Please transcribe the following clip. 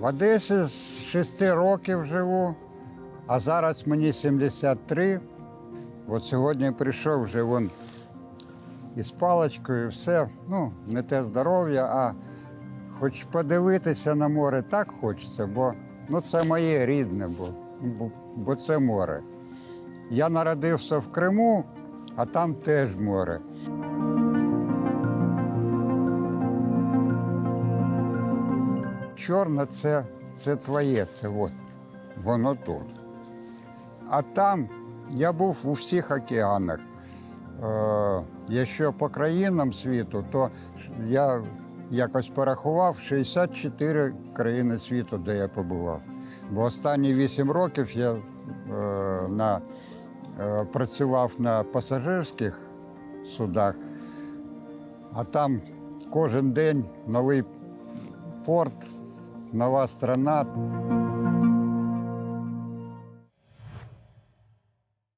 В Одесі з 6 років живу, а зараз мені 73. От сьогодні прийшов вже вон із паличкою, все. Ну, не те здоров'я, а хоч подивитися на море так хочеться, бо ну, це моє рідне, бо, бо це море. Я народився в Криму, а там теж море. Чорне це, це твоє, це от, воно тут. А там я був у всіх океанах. Е, якщо по країнам світу, то я якось порахував 64 країни світу, де я побував. Бо останні 8 років я е, на, е, працював на пасажирських судах, а там кожен день новий порт, нова страна.